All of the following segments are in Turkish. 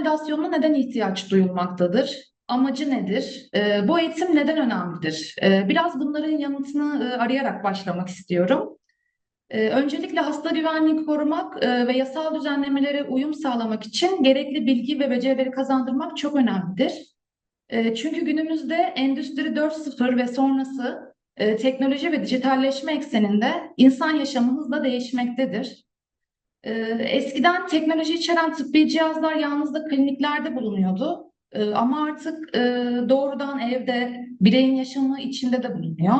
validasyonuna neden ihtiyaç duyulmaktadır? Amacı nedir? E, bu eğitim neden önemlidir? E, biraz bunların yanıtını e, arayarak başlamak istiyorum. E, öncelikle hasta güvenliğini korumak e, ve yasal düzenlemelere uyum sağlamak için gerekli bilgi ve becerileri kazandırmak çok önemlidir. Çünkü günümüzde Endüstri 4.0 ve sonrası e, teknoloji ve dijitalleşme ekseninde insan yaşamı hızla değişmektedir. E, eskiden teknoloji içeren tıbbi cihazlar yalnızca kliniklerde bulunuyordu. E, ama artık e, doğrudan evde bireyin yaşamı içinde de bulunuyor.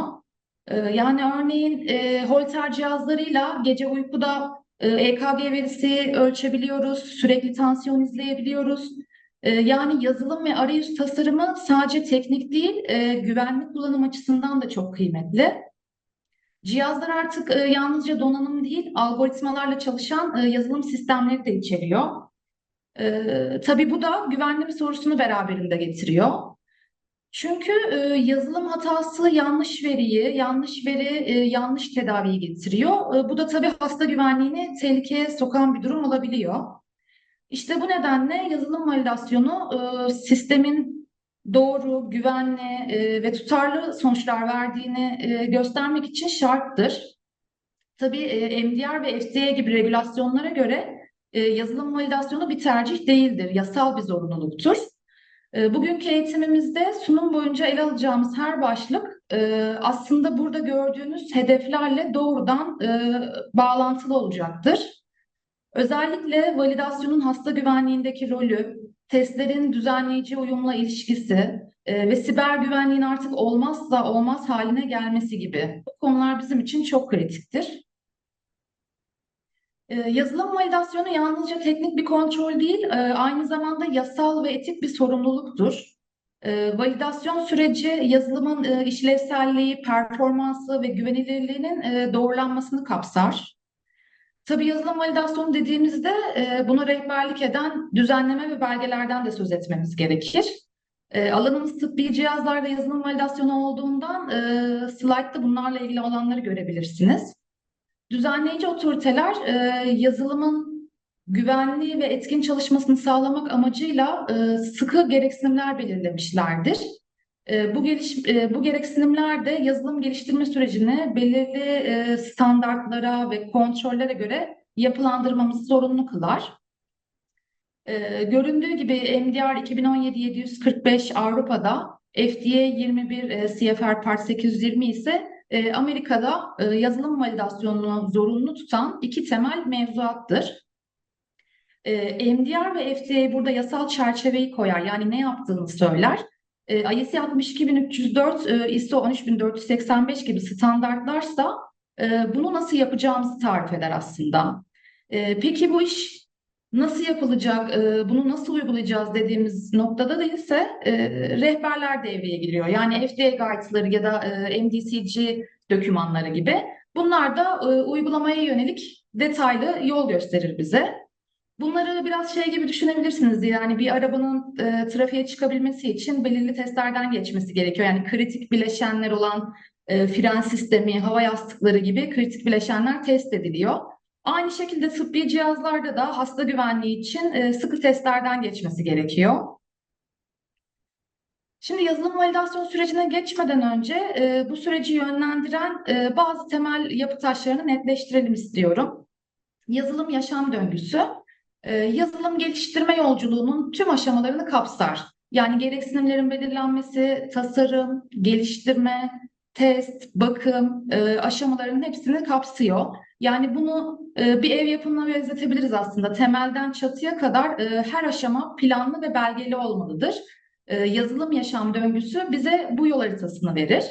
E, yani örneğin e, Holter cihazlarıyla gece uykuda e, EKG verisi ölçebiliyoruz, sürekli tansiyon izleyebiliyoruz. E, yani yazılım ve arayüz tasarımı sadece teknik değil, e, güvenlik kullanım açısından da çok kıymetli. Cihazlar artık e, yalnızca donanım değil, algoritmalarla çalışan e, yazılım sistemleri de içeriyor. E, tabii bu da güvenlik sorusunu beraberinde getiriyor. Çünkü e, yazılım hatası yanlış veriyi, yanlış veri e, yanlış tedaviyi getiriyor. E, bu da tabii hasta güvenliğini tehlikeye sokan bir durum olabiliyor. İşte bu nedenle yazılım validasyonu e, sistemin doğru, güvenli e, ve tutarlı sonuçlar verdiğini e, göstermek için şarttır. Tabii e, MDR ve FDA gibi regülasyonlara göre yazılım validasyonu bir tercih değildir, yasal bir zorunluluktur. E, bugünkü eğitimimizde sunum boyunca ele alacağımız her başlık aslında burada gördüğünüz hedeflerle doğrudan bağlantılı olacaktır. Özellikle validasyonun hasta güvenliğindeki rolü, testlerin düzenleyici uyumla ilişkisi e, ve siber güvenliğin artık olmazsa olmaz haline gelmesi gibi bu konular bizim için çok kritiktir. E, yazılım validasyonu yalnızca teknik bir kontrol değil, e, aynı zamanda yasal ve etik bir sorumluluktur. E, validasyon süreci yazılımın e, işlevselliği, performansı ve güvenilirliğinin e, doğrulanmasını kapsar. Tabii yazılım validasyonu dediğimizde e, buna rehberlik eden düzenleme ve belgelerden de söz etmemiz gerekir. E, alanımız tıbbi cihazlarda yazılım validasyonu olduğundan e, slaytta bunlarla ilgili olanları görebilirsiniz. Düzenleyici otoriteler e, yazılımın güvenli ve etkin çalışmasını sağlamak amacıyla e, sıkı gereksinimler belirlemişlerdir. E, bu, geliş, e, bu gereksinimler de yazılım geliştirme sürecini belirli e, standartlara ve kontrollere göre yapılandırmamızı zorunlu kılar. E, göründüğü gibi MDR 2017-745 Avrupa'da, FDA 21 e, CFR Part 820 ise Amerika'da yazılım validasyonunu zorunlu tutan iki temel mevzuattır. MDR ve FDA burada yasal çerçeveyi koyar, yani ne yaptığını söyler. E, IEC 62304, e, ISO 13485 gibi standartlarsa e, bunu nasıl yapacağımızı tarif eder aslında. E, peki bu iş nasıl yapılacak, e, bunu nasıl uygulayacağız dediğimiz noktada da ise e, rehberler devreye giriyor. Yani FDA guides'ları ya da MDCG dokümanları gibi. Bunlar da uygulamaya yönelik detaylı yol gösterir bize. Bunları biraz şey gibi düşünebilirsiniz. Yani bir arabanın e, trafiğe çıkabilmesi için belirli testlerden geçmesi gerekiyor. Yani kritik bileşenler olan e, fren sistemi, hava yastıkları gibi kritik bileşenler test ediliyor. Aynı şekilde tıbbi cihazlarda da hasta güvenliği için e, sıkı testlerden geçmesi gerekiyor. Şimdi yazılım validasyon sürecine geçmeden önce e, bu süreci yönlendiren e, bazı temel yapı taşlarını netleştirelim istiyorum. Yazılım yaşam döngüsü, e, yazılım geliştirme yolculuğunun tüm aşamalarını kapsar. Yani gereksinimlerin belirlenmesi, tasarım, geliştirme, test, bakım e, aşamalarının hepsini kapsıyor. Yani bunu e, bir ev yapımına benzetebiliriz aslında. Temelden çatıya kadar e, her aşama planlı ve belgeli olmalıdır. E, yazılım yaşam döngüsü bize bu yol haritasını verir.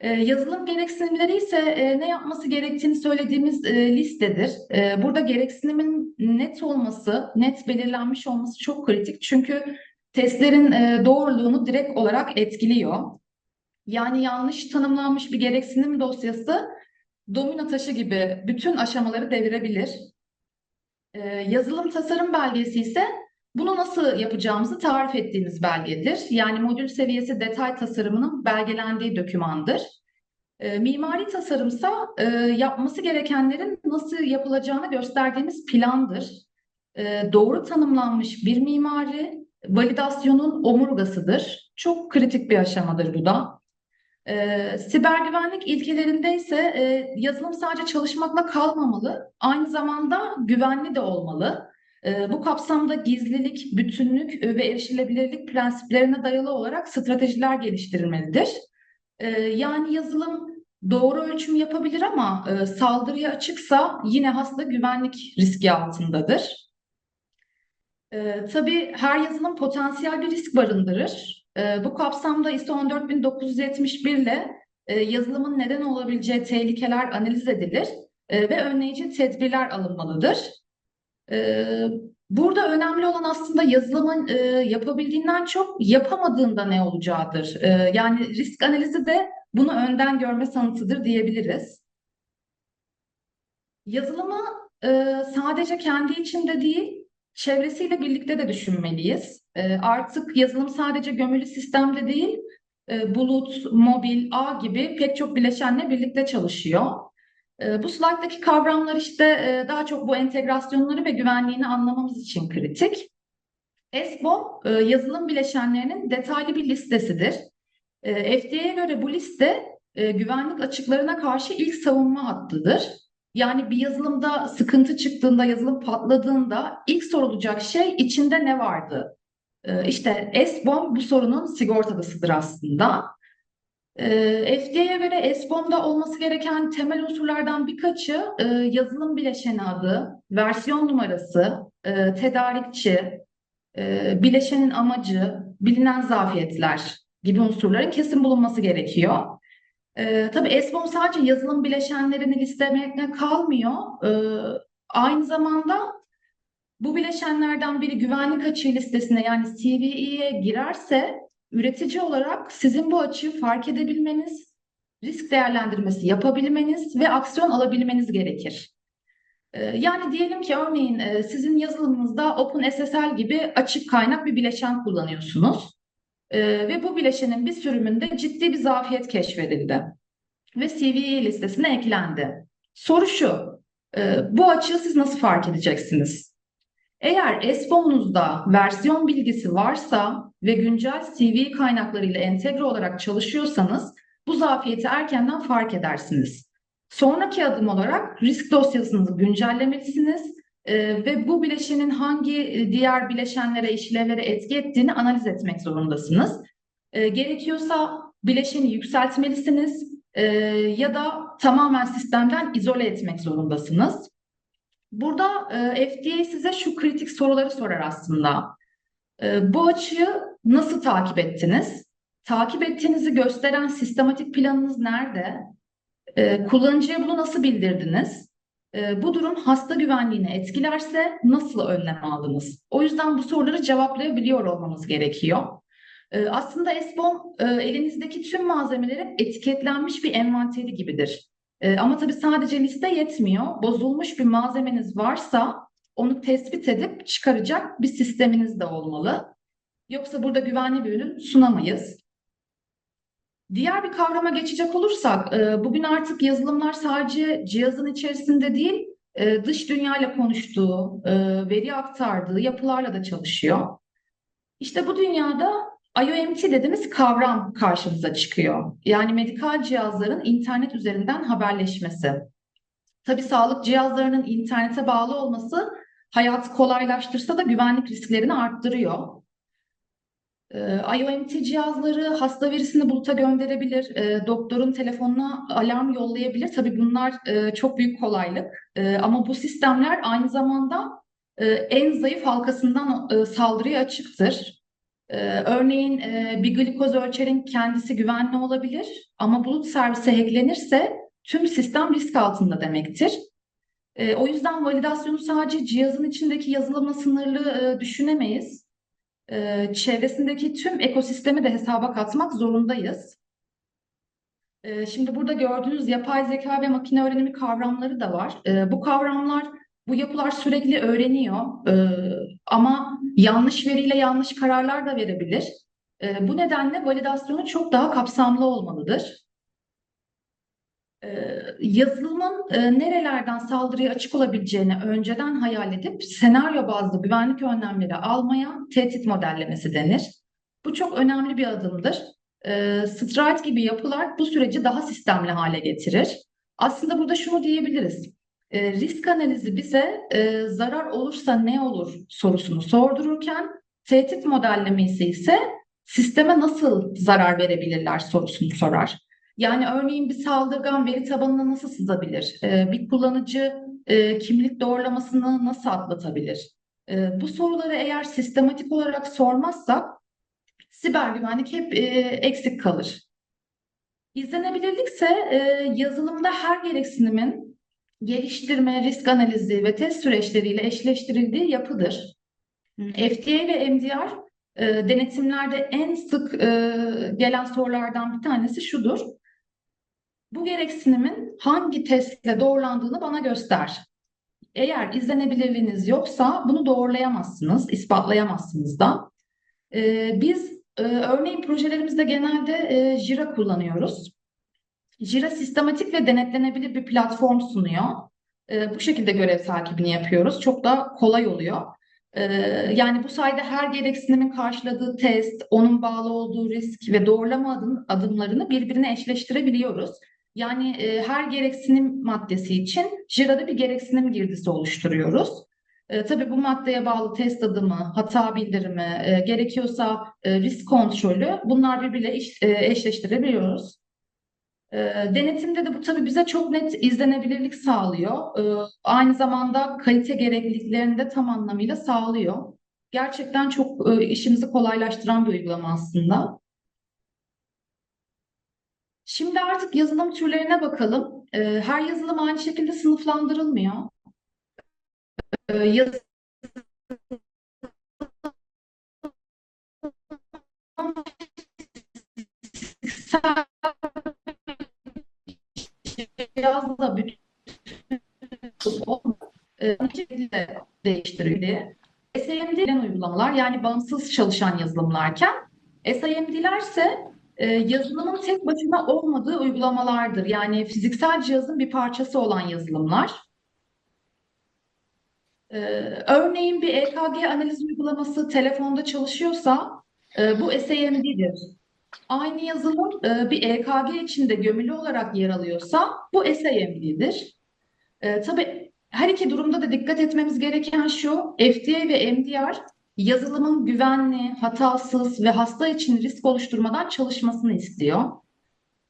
E, yazılım gereksinimleri ise e, ne yapması gerektiğini söylediğimiz e, listedir. E, burada gereksinimin net olması, net belirlenmiş olması çok kritik. Çünkü testlerin doğruluğunu direkt olarak etkiliyor. Yani yanlış tanımlanmış bir gereksinim dosyası domino taşı gibi bütün aşamaları devirebilir. Ee, yazılım tasarım belgesi ise bunu nasıl yapacağımızı tarif ettiğimiz belgedir. Yani modül seviyesi detay tasarımının belgelendiği dokümandır. E, mimari tasarımsa e, yapması gerekenlerin nasıl yapılacağını gösterdiğimiz plandır. e, doğru tanımlanmış bir mimari validasyonun omurgasıdır. Çok kritik bir aşamadır bu da. E, siber güvenlik ilkelerinde ise e, yazılım sadece çalışmakla kalmamalı, aynı zamanda güvenli de olmalı. E, bu kapsamda gizlilik, bütünlük e, ve erişilebilirlik prensiplerine dayalı olarak stratejiler geliştirilmelidir. E, yani yazılım doğru ölçüm yapabilir ama e, saldırıya açıksa yine hasta güvenlik riski altındadır. E, tabii her yazılım potansiyel bir risk barındırır. Bu kapsamda ISO 14971 ile e, yazılımın neden olabileceği tehlikeler analiz edilir ve önleyici tedbirler alınmalıdır. E, burada önemli olan aslında yazılımın e, yapabildiğinden çok yapamadığında ne olacağıdır. E, yani risk analizi de bunu önden görme sanıtıdır diyebiliriz. Yazılımı e, sadece kendi içinde değil, çevresiyle birlikte de düşünmeliyiz. E, artık yazılım sadece gömülü sistemde değil, e, bulut, mobil, ağ gibi pek çok bileşenle birlikte çalışıyor. E, bu slayttaki kavramlar işte e, daha çok bu entegrasyonları ve güvenliğini anlamamız için kritik. ESBO, e, yazılım bileşenlerinin detaylı bir listesidir. E, FDA'ya göre bu liste güvenlik açıklarına karşı ilk savunma hattıdır. Yani bir yazılımda sıkıntı çıktığında, yazılım patladığında ilk sorulacak şey içinde ne vardı? İşte SBOM bu sorunun sigortalısıdır aslında. E, FDA'ya göre SBOM'da olması gereken temel unsurlardan birkaçı e, yazılım bileşeni adı, versiyon numarası, e, tedarikçi, e, bileşenin amacı, bilinen zafiyetler gibi unsurların kesin bulunması gerekiyor. Ee, tabii ESBOM sadece yazılım bileşenlerini listelemekle kalmıyor. Ee, aynı zamanda bu bileşenlerden biri güvenlik açığı listesine yani CVE'ye girerse üretici olarak sizin bu açığı fark edebilmeniz, risk değerlendirmesi yapabilmeniz ve aksiyon alabilmeniz gerekir. Ee, yani diyelim ki örneğin e, sizin yazılımınızda OpenSSL gibi açık kaynak bir bileşen kullanıyorsunuz. E, ve bu bileşenin bir sürümünde ciddi bir zafiyet keşfedildi ve CVE listesine eklendi. Soru şu, e, bu açığı siz nasıl fark edeceksiniz? Eğer SBOM'unuzda versiyon bilgisi varsa ve güncel CV kaynaklarıyla entegre olarak çalışıyorsanız bu zafiyeti erkenden fark edersiniz. Sonraki adım olarak risk dosyasınızı güncellemelisiniz e, ve bu bileşenin hangi e, diğer bileşenlere, işlevlere etki ettiğini analiz etmek zorundasınız. E, gerekiyorsa bileşeni yükseltmelisiniz ya da tamamen sistemden izole etmek zorundasınız. Burada e, FDA size şu kritik soruları sorar aslında. E, bu açıyı nasıl takip ettiniz? Takip ettiğinizi gösteren sistematik planınız nerede? E, kullanıcıya bunu nasıl bildirdiniz? E, bu durum hasta güvenliğini etkilerse nasıl önlem aldınız? O yüzden bu soruları cevaplayabiliyor olmamız gerekiyor. E, aslında ESBOM e, elinizdeki tüm malzemelerin etiketlenmiş bir envanteri gibidir. E, ama tabii sadece liste yetmiyor. Bozulmuş bir malzemeniz varsa onu tespit edip çıkaracak bir sisteminiz de olmalı. Yoksa burada güvenli bir ürün sunamayız. Diğer bir kavrama geçecek olursak, e, bugün artık yazılımlar sadece cihazın içerisinde değil, e, dış dünyayla konuştuğu, e, veri aktardığı yapılarla da çalışıyor. İşte bu dünyada IoMT dediğimiz kavram karşımıza çıkıyor. Yani medikal cihazların internet üzerinden haberleşmesi. Tabii sağlık cihazlarının internete bağlı olması hayatı kolaylaştırsa da güvenlik risklerini arttırıyor. E, IoMT cihazları hasta verisini buluta gönderebilir, e, doktorun telefonuna alarm yollayabilir. Tabii bunlar e, çok büyük kolaylık. E, ama bu sistemler aynı zamanda en zayıf halkasından saldırıya açıktır. Ee, örneğin e, bir glikoz ölçerin kendisi güvenli olabilir ama bulut servise hacklenirse tüm sistem risk altında demektir. E, o yüzden validasyonu sadece cihazın içindeki yazılıma sınırlı e, düşünemeyiz. E, çevresindeki tüm ekosistemi de hesaba katmak zorundayız. Şimdi burada gördüğünüz yapay zeka ve makine öğrenimi kavramları da var. Bu kavramlar bu yapılar sürekli öğreniyor ama yanlış veriyle yanlış kararlar da verebilir. E, bu nedenle validasyonu çok daha kapsamlı olmalıdır. Ee, yazılımın e, nerelerden saldırıya açık olabileceğini önceden hayal edip senaryo bazlı güvenlik önlemleri almaya tehdit modellemesi denir. Bu çok önemli bir adımdır. Ee, Stride gibi yapılar bu süreci daha sistemli hale getirir. Aslında burada şunu diyebiliriz. Ee, risk analizi bize e, zarar olursa ne olur sorusunu sordururken tehdit modellemesi ise sisteme nasıl zarar verebilirler sorusunu sorar. Yani örneğin bir saldırgan veri tabanına nasıl sızabilir? Ee, bir kullanıcı e, kimlik doğrulamasını nasıl atlatabilir? Ee, bu soruları eğer sistematik olarak sormazsak siber güvenlik hep e, eksik kalır. İzlenebilirlikse e, yazılımda her gereksinimin geliştirme, risk analizi ve test süreçleriyle eşleştirildiği yapıdır. FDA ve MDR e, denetimlerde en sık e, gelen sorulardan bir tanesi şudur. Bu gereksinimin hangi testle doğrulandığını bana göster. Eğer izlenebilirliğiniz yoksa bunu doğrulayamazsınız, ispatlayamazsınız da. E, biz e, örneğin projelerimizde genelde e, Jira kullanıyoruz. Jira sistematik ve denetlenebilir bir platform sunuyor. E, bu şekilde görev takibini yapıyoruz. Çok daha kolay oluyor. E, yani bu sayede her gereksinimin karşıladığı test, onun bağlı olduğu risk ve doğrulama adım, adımlarını birbirine eşleştirebiliyoruz. Yani e, her gereksinim maddesi için Jira'da bir gereksinim girdisi oluşturuyoruz. E, tabii bu maddeye bağlı test adımı, hata bildirimi, e, gerekiyorsa e, risk kontrolü bunlar birbiriyle iş, e, eşleştirebiliyoruz. E, denetimde de bu tabii bize çok net izlenebilirlik sağlıyor. E, aynı zamanda kalite gerekliliklerini de tam anlamıyla sağlıyor. Gerçekten çok e, işimizi kolaylaştıran bir uygulama aslında. Şimdi artık yazılım türlerine bakalım. E, her yazılım aynı şekilde sınıflandırılmıyor. E, yazılım cihazla bütün e, değiştirildi. SIMD denen uygulamalar yani bağımsız çalışan yazılımlarken SIMD'ler ise e, yazılımın tek başına olmadığı uygulamalardır. Yani fiziksel cihazın bir parçası olan yazılımlar. E, örneğin bir EKG analiz uygulaması telefonda çalışıyorsa e, bu SIMD'dir. Aynı yazılım e, bir EKG içinde gömülü olarak yer alıyorsa bu SIMD'dir. E, tabii her iki durumda da dikkat etmemiz gereken şu, FDA ve MDR yazılımın güvenli, hatasız ve hasta için risk oluşturmadan çalışmasını istiyor.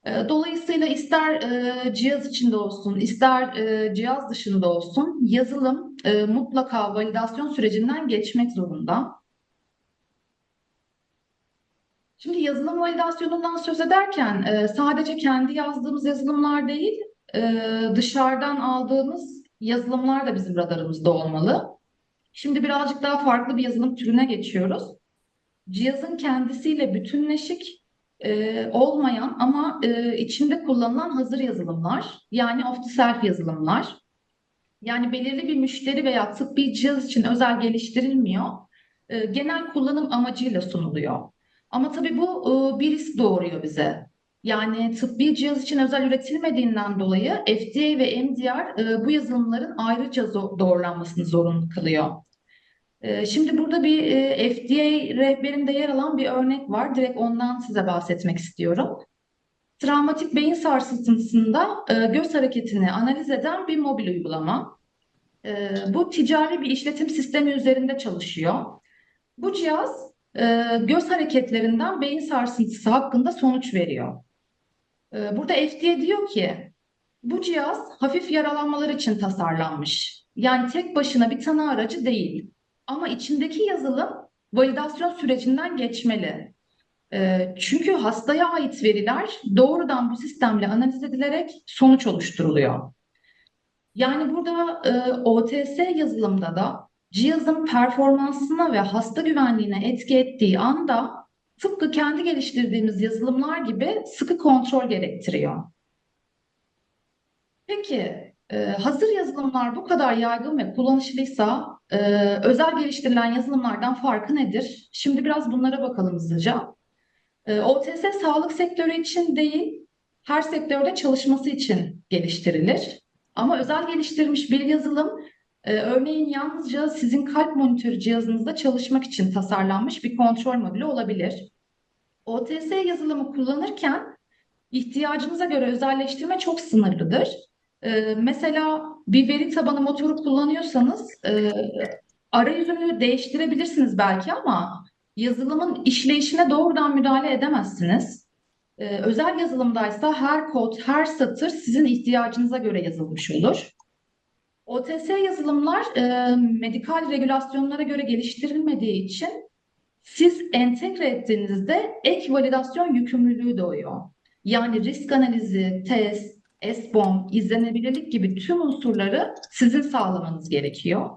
E, dolayısıyla ister e, cihaz içinde olsun, ister e, cihaz dışında olsun yazılım mutlaka validasyon sürecinden geçmek zorunda. Şimdi yazılım validasyonundan söz ederken sadece kendi yazdığımız yazılımlar değil, dışarıdan aldığımız yazılımlar da bizim radarımızda olmalı. Şimdi birazcık daha farklı bir yazılım türüne geçiyoruz. Cihazın kendisiyle bütünleşik e, olmayan ama e, içinde kullanılan hazır yazılımlar, yani off-the-shelf yazılımlar. Yani belirli bir müşteri veya tıbbi cihaz için özel geliştirilmiyor. E, genel kullanım amacıyla sunuluyor. Ama tabii bu e, bir risk doğuruyor bize. Yani tıbbi cihaz için özel üretilmediğinden dolayı FDA ve MDR e, bu yazılımların ayrıca doğrulanmasını zorunlu kılıyor. E, şimdi burada bir FDA rehberinde yer alan bir örnek var. Direkt ondan size bahsetmek istiyorum. Travmatik beyin sarsıntısında göz hareketini analiz eden bir mobil uygulama. Bu ticari bir işletim sistemi üzerinde çalışıyor. Bu cihaz e, göz hareketlerinden beyin sarsıntısı hakkında sonuç veriyor. E, burada FDA diyor ki bu cihaz hafif yaralanmalar için tasarlanmış. Yani tek başına bir tanı aracı değil. Ama içindeki yazılım validasyon sürecinden geçmeli. E, çünkü hastaya ait veriler doğrudan bu sistemle analiz edilerek sonuç oluşturuluyor. Yani burada e, OTS yazılımda da cihazın performansına ve hasta güvenliğine etki ettiği anda tıpkı kendi geliştirdiğimiz yazılımlar gibi sıkı kontrol gerektiriyor. Peki e, hazır yazılımlar bu kadar yaygın ve kullanışlıysa e, özel geliştirilen yazılımlardan farkı nedir? Şimdi biraz bunlara bakalım hızlıca. E, OTS sağlık sektörü için değil, her sektörde çalışması için geliştirilir. Ama özel geliştirilmiş bir yazılım e, örneğin yalnızca sizin kalp monitörü cihazınızda çalışmak için tasarlanmış bir kontrol modülü olabilir. OTS yazılımı kullanırken ihtiyacınıza göre özelleştirme çok sınırlıdır. E, mesela bir veri tabanı motoru kullanıyorsanız e, arayüzünü değiştirebilirsiniz belki ama yazılımın işleyişine doğrudan müdahale edemezsiniz. Ee, özel yazılımdaysa her kod, her satır sizin ihtiyacınıza göre yazılmış olur. OTS yazılımlar e, medikal regülasyonlara göre geliştirilmediği için siz entegre ettiğinizde ek validasyon yükümlülüğü doğuyor. Yani risk analizi, test, SBOM, izlenebilirlik gibi tüm unsurları sizin sağlamanız gerekiyor.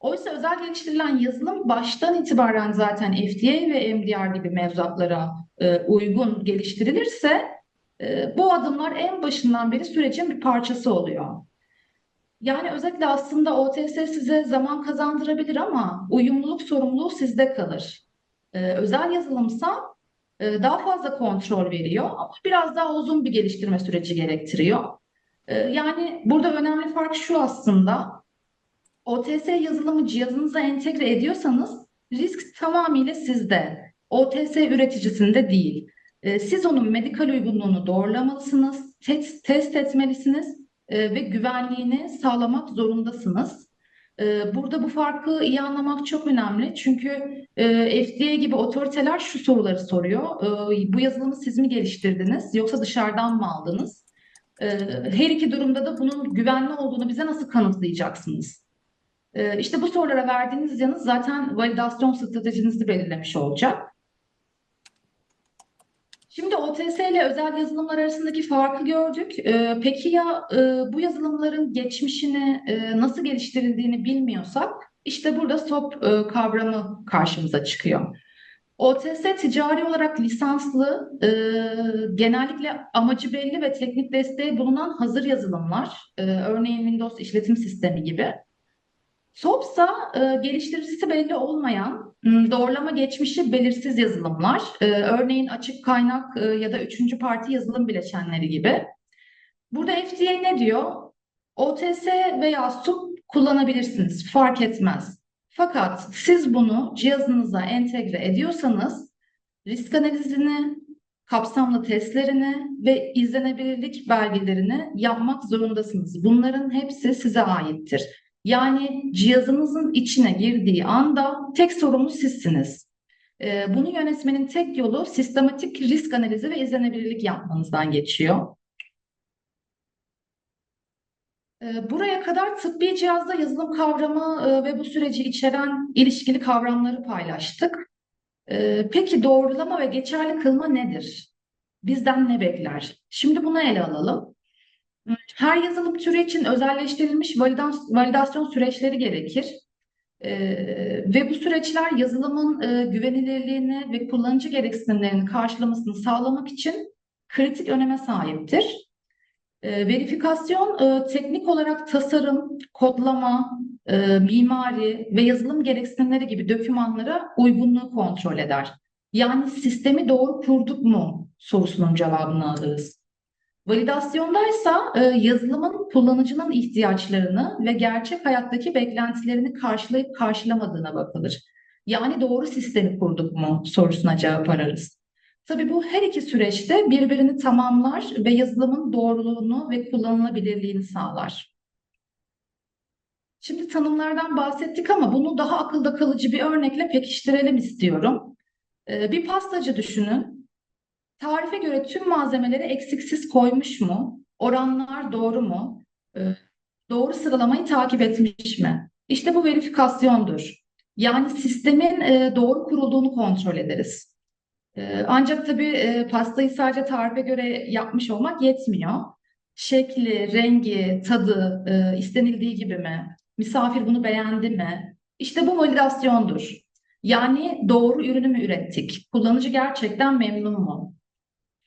Oysa özel geliştirilen yazılım baştan itibaren zaten FDA ve MDR gibi mevzuatlara e, uygun geliştirilirse e, bu adımlar en başından beri sürecin bir parçası oluyor. Yani özetle aslında OTS size zaman kazandırabilir ama uyumluluk sorumluluğu sizde kalır. E, özel yazılımsa e, daha fazla kontrol veriyor ama biraz daha uzun bir geliştirme süreci gerektiriyor. E, yani burada önemli fark şu aslında. OTS yazılımı cihazınıza entegre ediyorsanız risk tamamıyla sizde. OTS üreticisinde değil. E, siz onun medikal uygunluğunu doğrulamalısınız, test, test etmelisiniz e, ve güvenliğini sağlamak zorundasınız. E, burada bu farkı iyi anlamak çok önemli. Çünkü e, FDA gibi otoriteler şu soruları soruyor. E, bu yazılımı siz mi geliştirdiniz yoksa dışarıdan mı aldınız? Her iki durumda da bunun güvenli olduğunu bize nasıl kanıtlayacaksınız? Ee, işte bu sorulara verdiğiniz yanıt zaten validasyon stratejinizi belirlemiş olacak. Şimdi OTS ile özel yazılımlar arasındaki farkı gördük. Ee, peki ya e, bu yazılımların geçmişini e, nasıl geliştirildiğini bilmiyorsak işte burada SOP e, kavramı karşımıza çıkıyor. OTS ticari olarak lisanslı, genellikle amacı belli ve teknik desteği bulunan hazır yazılımlar, örneğin Windows işletim sistemi gibi. SOPS'a e, geliştiricisi belli olmayan, doğrulama geçmişi belirsiz yazılımlar, e, örneğin açık kaynak e, ya da üçüncü parti yazılım bileşenleri gibi. Burada FDA ne diyor? OTS veya SUP kullanabilirsiniz, fark etmez. Fakat siz bunu cihazınıza entegre ediyorsanız risk analizini, kapsamlı testlerini ve izlenebilirlik belgelerini yapmak zorundasınız. Bunların hepsi size aittir. Yani cihazınızın içine girdiği anda tek sorumlu sizsiniz. Ee, bunu yönetmenin tek yolu sistematik risk analizi ve izlenebilirlik yapmanızdan geçiyor. Ee, buraya kadar tıbbi cihazda yazılım kavramı e, ve bu süreci içeren ilişkili kavramları paylaştık. Ee, peki doğrulama ve geçerli kılma nedir? Bizden ne bekler? Şimdi bunu ele alalım. Her yazılım türü için özelleştirilmiş validasyon süreçleri gerekir. Ee, ve bu süreçler yazılımın e, güvenilirliğini ve kullanıcı gereksinimlerini karşılamasını sağlamak için kritik öneme sahiptir. E, verifikasyon e, teknik olarak tasarım, kodlama, e, mimari ve yazılım gereksinimleri gibi dokümanlara uygunluğu kontrol eder. Yani sistemi doğru kurduk mu sorusunun cevabını alırız. Validasyondaysa e, yazılımın kullanıcının ihtiyaçlarını ve gerçek hayattaki beklentilerini karşılayıp karşılamadığına bakılır. Yani doğru sistemi kurduk mu sorusuna cevap ararız. Tabii bu her iki süreçte birbirini tamamlar ve yazılımın doğruluğunu ve kullanılabilirliğini sağlar. Şimdi tanımlardan bahsettik ama bunu daha akılda kalıcı bir örnekle pekiştirelim istiyorum. E, bir pastacı düşünün. Tarife göre tüm malzemeleri eksiksiz koymuş mu? Oranlar doğru mu? Ee, doğru sıralamayı takip etmiş mi? İşte bu verifikasyondur. Yani sistemin e, doğru kurulduğunu kontrol ederiz. Ee, ancak tabii e, pastayı sadece tarife göre yapmış olmak yetmiyor. Şekli, rengi, tadı e, istenildiği gibi mi? Misafir bunu beğendi mi? İşte bu validasyondur. Yani doğru ürünü mü ürettik? Kullanıcı gerçekten memnun mu?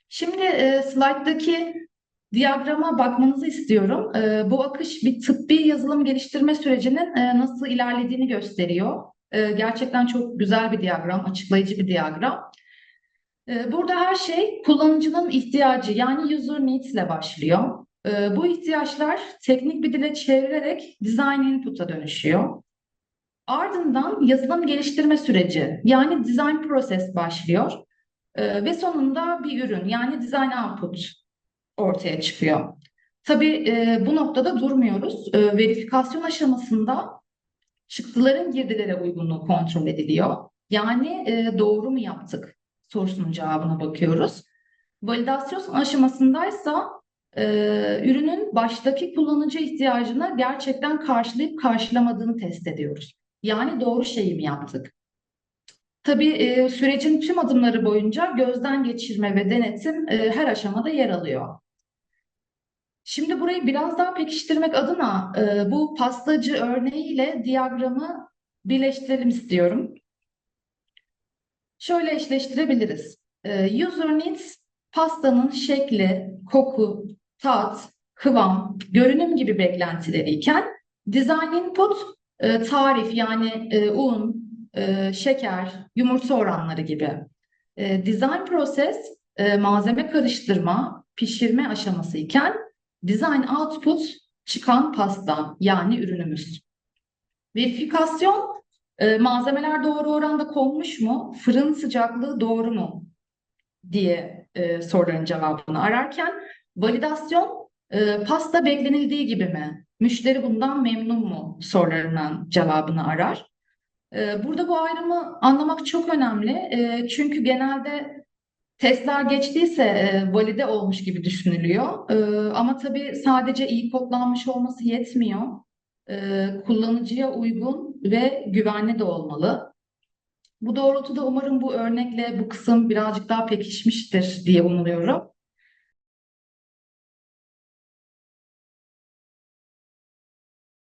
Şimdi e, slayttaki diyagrama bakmanızı istiyorum. E, bu akış bir tıbbi yazılım geliştirme sürecinin e, nasıl ilerlediğini gösteriyor. E, gerçekten çok güzel bir diyagram, açıklayıcı bir diyagram. Ee, Burada her şey kullanıcının ihtiyacı yani user needs ile başlıyor. Ee, Bu ihtiyaçlar teknik bir dile çevrilerek design input'a dönüşüyor. Ardından yazılım geliştirme süreci yani design process başlıyor. Ee, Ve sonunda bir ürün yani design output ortaya çıkıyor. Tabii e, bu noktada durmuyoruz. E, verifikasyon aşamasında çıktıların girdilere uygunluğu kontrol ediliyor. Yani e, doğru mu yaptık sorusunun cevabına bakıyoruz. Validasyon aşamasındaysa e, ürünün baştaki kullanıcı ihtiyacını gerçekten karşılayıp karşılamadığını test ediyoruz. Yani doğru şeyi mi yaptık? Tabii sürecin tüm adımları boyunca gözden geçirme ve denetim her aşamada yer alıyor. Şimdi burayı biraz daha pekiştirmek adına bu pastacı örneğiyle diyagramı birleştirelim istiyorum. Şöyle eşleştirebiliriz. User needs pastanın şekli, koku, tat, kıvam, görünüm gibi beklentileriyken design input tarif yani un, e, şeker, yumurta oranları gibi. E, design process e, malzeme karıştırma, pişirme aşaması iken design output çıkan pasta yani ürünümüz. Verifikasyon e, malzemeler doğru oranda konmuş mu? Fırın sıcaklığı doğru mu? diye e, soruların cevabını ararken validasyon e, pasta beklenildiği gibi mi? Müşteri bundan memnun mu? sorularının cevabını arar. E, burada bu ayrımı anlamak çok önemli. E, çünkü genelde testler geçtiyse e, valide olmuş gibi düşünülüyor. E, ama tabii sadece iyi kodlanmış olması yetmiyor. Kullanıcıya uygun ve güvenli de olmalı. Bu doğrultuda umarım bu örnekle bu kısım birazcık daha pekişmiştir diye umuyorum.